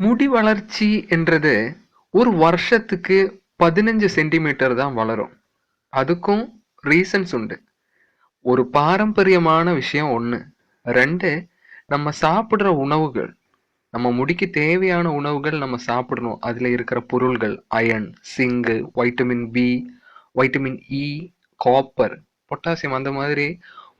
முடி வளர்ச்சி என்றது ஒரு வருஷத்துக்கு பதினஞ்சு சென்டிமீட்டர் தான் வளரும். அதுக்கும் ரீசன்ஸ் உண்டு. ஒரு பாரம்பரியமான விஷயம் ஒன்று ரெண்டு நம்ம சாப்பிட்ற உணவுகள் நம்ம முடிக்கு தேவையான உணவுகள் நம்ம சாப்பிடணும். அதில் இருக்கிற பொருள்கள் iron zinc vitamin B vitamin E copper potassium அந்த மாதிரி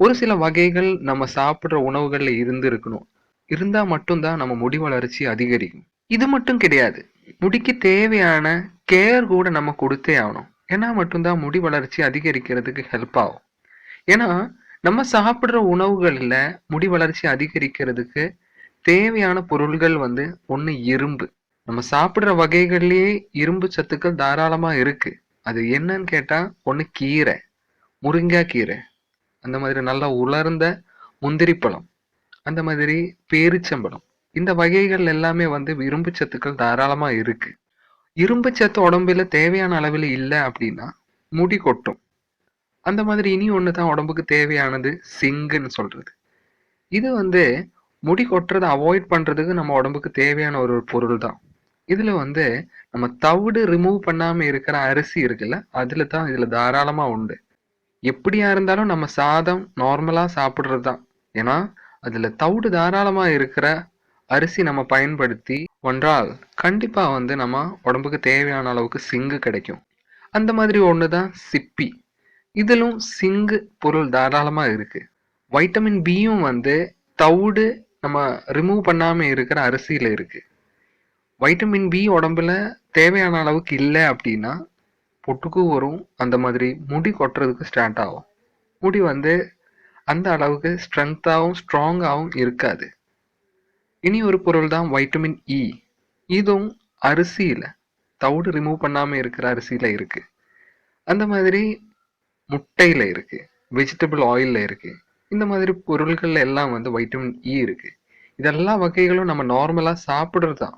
ஒரு சில வகைகள் நம்ம சாப்பிட்ற உணவுகளில் இருந்து இருக்கணும் இருந்தால் மட்டும்தான் நம்ம முடி வளர்ச்சி அதிகரிக்கும். இது மட்டும் கிடையாது. முடிக்கு தேவையான கேர் கூட நம்ம கொடுத்தே ஆகணும். ஏன்னா மட்டும்தான் முடி வளர்ச்சி அதிகரிக்கிறதுக்கு ஹெல்ப் ஆகும். ஏன்னா நம்ம சாப்பிட்ற உணவுகளில் முடி வளர்ச்சி அதிகரிக்கிறதுக்கு தேவையான பொருள்கள் வந்து ஒன்று இரும்பு. நம்ம சாப்பிட்ற வகைகள்லேயே இரும்பு சத்துக்கள் தாராளமாக இருக்கு. அது என்னன்னு கேட்டால் ஒன்று கீரை முருங்காய் கீரை அந்த மாதிரி நல்லா உலர்ந்த முந்திரி பழம் அந்த மாதிரி பேரிச்சம்பழம் இந்த வகைகள் எல்லாமே வந்து இரும்பு சத்துக்கள் தாராளமாக இருக்கு. இரும்பு சத்து உடம்புல தேவையான அளவில் இல்லை அப்படின்னா முடி கொட்டும். அந்த மாதிரி இனி ஒன்று தான் உடம்புக்கு தேவையானது சிங்குன்னு சொல்றது. இது வந்து முடி கொட்டுறதை அவாய்ட் பண்றதுக்கு நம்ம உடம்புக்கு தேவையான ஒரு பொருள் தான் இதுல வந்து நம்ம தவிடு ரிமூவ் பண்ணாம இருக்கிற அரிசி இருக்குல்ல அதுல தான் இதுல தாராளமா உண்டு. எப்படியா இருந்தாலும் நம்ம சாதம் நார்மலா சாப்பிட்றது தான் ஏன்னா அதுல தவிடு தாராளமா இருக்கிற அரிசி நம்ம பயன்படுத்தி ஒன்றால் கண்டிப்பாக வந்து நம்ம உடம்புக்கு தேவையான அளவுக்கு சிங்கு கிடைக்கும். அந்த மாதிரி ஒன்று தான் சிப்பி. இதிலும் சிங்கு பொருள் தாராளமாக இருக்குது வைட்டமின் பியும் வந்து தவிடு நம்ம ரிமூவ் பண்ணாமல் இருக்கிற அரிசியில் இருக்குது வைட்டமின் பி உடம்புல தேவையான அளவுக்கு இல்லை அப்படின்னா பொட்டுக்கும் வரும். அந்த மாதிரி முடி கொட்டுறதுக்கு ஸ்டார்ட் ஆகும். முடி வந்து அந்த அளவுக்கு ஸ்ட்ரென்த்தாகவும் ஸ்ட்ராங்காகவும் இருக்காது. இனி ஒரு பொருள் தான் வைட்டமின் இ e. இதுவும் அரிசியில் தவிடு ரிமூவ் பண்ணாமல் இருக்கிற அரிசியில் இருக்குது அந்த மாதிரி முட்டையில் இருக்குது வெஜிடபிள் ஆயிலில் இருக்குது இந்த மாதிரி பொருள்கள் எல்லாம் வந்து வைட்டமின் இ e இருக்குது இதெல்லா வகைகளும் நம்ம நார்மலாக சாப்பிட்றது தான்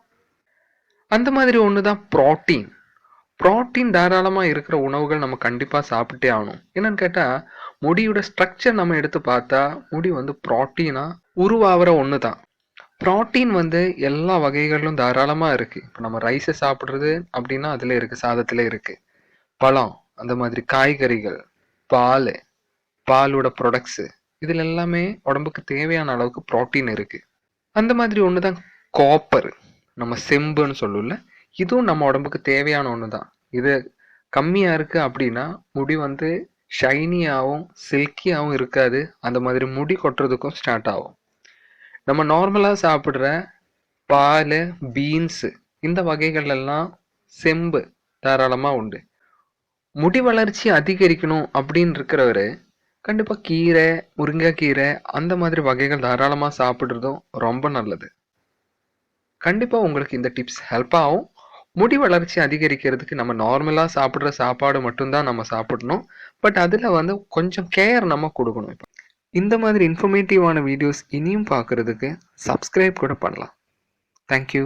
அந்த மாதிரி ஒன்று தான் ப்ரோட்டீன் ப்ரோட்டீன் தாராளமாக இருக்கிற உணவுகள் நம்ம கண்டிப்பாக சாப்பிட்டே ஆகணும். என்னன்னு கேட்டால் முடியோட ஸ்ட்ரக்சர் நம்ம எடுத்து பார்த்தா முடி வந்து ப்ரோட்டீனாக உருவாகிற ஒன்று தான் ப்ரோட்டீன் வந்து எல்லா வகைகளிலும் தாராளமாக இருக்குது இப்போ நம்ம ரைஸை சாப்பிட்றது அப்படின்னா அதில் இருக்குது சாதத்தில் இருக்குது பழம் அந்த மாதிரி காய்கறிகள் பால் பாலோட ப்ரொடக்ட்ஸு இதில் எல்லாமே உடம்புக்கு தேவையான அளவுக்கு ப்ரோட்டீன் இருக்குது அந்த மாதிரி ஒன்று தான் காப்பர் நம்ம செம்புன்னு சொல்லும்ல இதுவும் நம்ம உடம்புக்கு தேவையான ஒன்று தான் இது கம்மியாக இருக்குது அப்படின்னா முடி வந்து ஷைனியாகவும் சில்கியாகவும் இருக்காது. அந்த மாதிரி முடி கொட்டுறதுக்கும் ஸ்டார்ட் ஆகும். நம்ம நார்மலாக சாப்பிட்ற பால் பீன்ஸு இந்த வகைகளெல்லாம் செம்பு தாராளமாக உண்டு. முடி வளர்ச்சி அதிகரிக்கணும் அப்படின்னு இருக்கிறவரு கண்டிப்பாக கீரை முருங்கைக்கீரை அந்த மாதிரி வகைகள் தாராளமாக சாப்பிட்றதும் ரொம்ப நல்லது. கண்டிப்பாக உங்களுக்கு இந்த டிப்ஸ் ஹெல்ப் ஆகும். முடி வளர்ச்சி அதிகரிக்கிறதுக்கு நம்ம நார்மலாக சாப்பிட்ற சாப்பாடு மட்டும்தான் நம்ம சாப்பிடணும். பட் அதில் வந்து கொஞ்சம் கேர் நம்ம கொடுக்கணும். இப்போ இந்த மாதிரி இன்ஃபர்மேட்டிவான வீடியோஸ் இனியும் பார்க்குறதுக்கு சப்ஸ்கிரைப் கூட பண்ணலாம். தேங்க்யூ